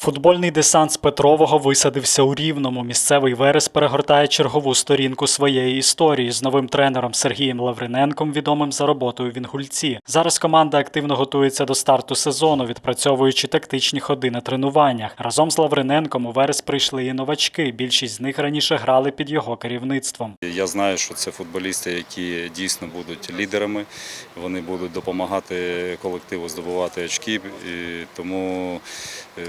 Футбольний десант з Петрового висадився у Рівному. Місцевий Верес перегортає чергову сторінку своєї історії з новим тренером Сергієм Лавриненком, відомим за роботою в Інгульці. Зараз команда активно готується до старту сезону, відпрацьовуючи тактичні ходи на тренуваннях. Разом з Лавриненком у Верес прийшли і новачки. Більшість з них раніше грали під його керівництвом. Я знаю, що це футболісти, які дійсно будуть лідерами. Вони будуть допомагати колективу здобувати очки. Тому е,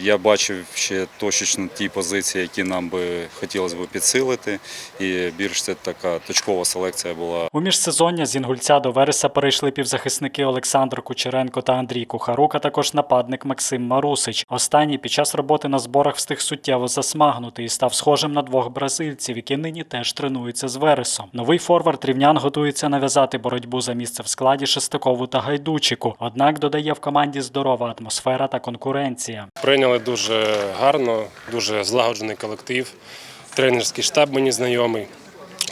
я бачив ще точечно ті позиції, які нам би хотілося б підсилити. І більш це така точкова селекція була. У міжсезоння з Інгульця до Вереса перейшли півзахисники Олександр Кучеренко та Андрій Кухарук, а також нападник Максим Марусич. Останній під час роботи на зборах встиг суттєво засмагнути і став схожим на двох бразильців, які нині теж тренуються з Вересом. Новий форвард рівнян готується нав'язати боротьбу за місце в складі Шестакову та Гайдучику. Однак додає в команді здорова атмосфера та конкуренція. Прийняли дуже гарно, дуже злагоджений колектив, тренерський штаб мені знайомий.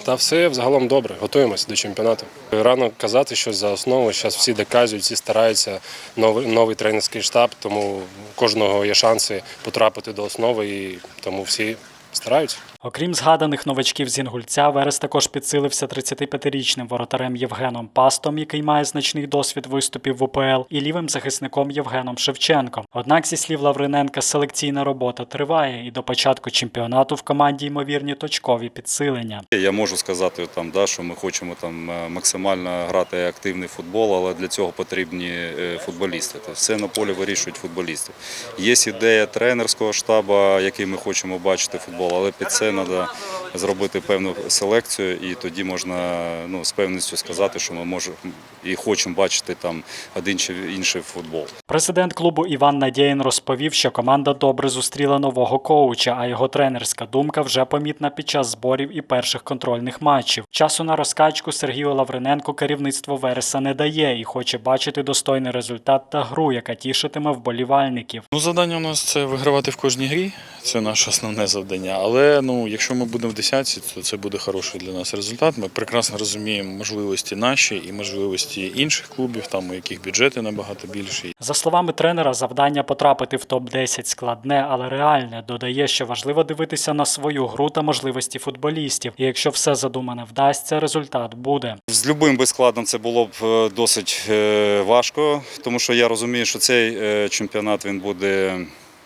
Та все взагалом добре, готуємося до чемпіонату. Рано казати що за основу. Зараз всі доказують, всі стараються. Новий, новий тренерський штаб, тому у кожного є шанси потрапити до основи, і тому всі стараються. Окрім згаданих новачків з Інгульця, Верес також підсилився 35-річним воротарем Євгеном Пастом, який має значний досвід виступів в УПЛ, і лівим захисником Євгеном Шевченком. Однак, зі слів Лавриненка, селекційна робота триває, і до початку чемпіонату в команді ймовірні точкові підсилення. Я можу сказати, там, да, що ми хочемо там, е, максимально грати активний футбол, але для цього потрібні е, футболісти. Тобто все на полі вирішують футболісти. Є ідея тренерського штабу, який ми хочемо бачити футбол, але під це треба зробити певну селекцію, і тоді можна ну, з певністю сказати, що ми можемо і хочемо бачити там один чи інший футбол. Президент клубу Іван Надєєн розповів, що команда добре зустріла нового коуча, а його тренерська думка вже помітна під час зборів і перших контрольних матчів. Часу на розкачку Сергію Лавриненку керівництво Вереса не дає і хоче бачити достойний результат та гру, яка тішитиме вболівальників. Ну, завдання у нас це вигравати в кожній грі. Це наше основне завдання. Але ну, якщо ми будемо в десятці, то це буде хороший для нас результат. Ми прекрасно розуміємо можливості наші і можливості інших клубів, там у яких бюджети набагато більші. За словами тренера, завдання потрапити в топ-10 складне, але реальне. Додає, що важливо дивитися на свою гру та можливості футболістів. І якщо все задумане вдасться, результат буде. З любим би складом це було б е, досить е, важко, тому що я розумію, що цей е, чемпіонат він буде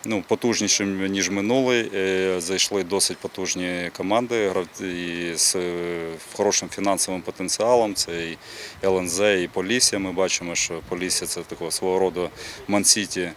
ну, потужнішим ніж минулий. Е, Зайшли досить потужні команди і з е, хорошим фінансовим потенціалом. Це і ЛНЗ, і Полісся. Ми бачимо, що Полісся це такого свого роду Ман-Сіті е,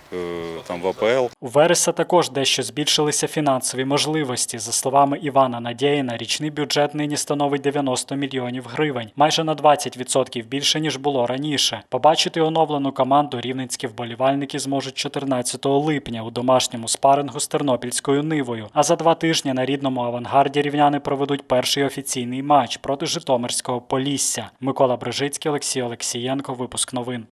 там в АПЛ. У Вереса також дещо збільшилися фінансові можливості. За словами Івана Надєїна, річний бюджет нині становить 90 мільйонів гривень, майже на 20% більше ніж було раніше. Побачити оновлену команду рівненські вболівальники зможуть 14 липня у домашньому спарингу з Тернопільською нивою. А за два тижні на рідному авангарді рівняни проведуть перший офіційний матч проти Житомирського Полісся. Микола Брижицький, Олексій Олексієнко. Випуск новин.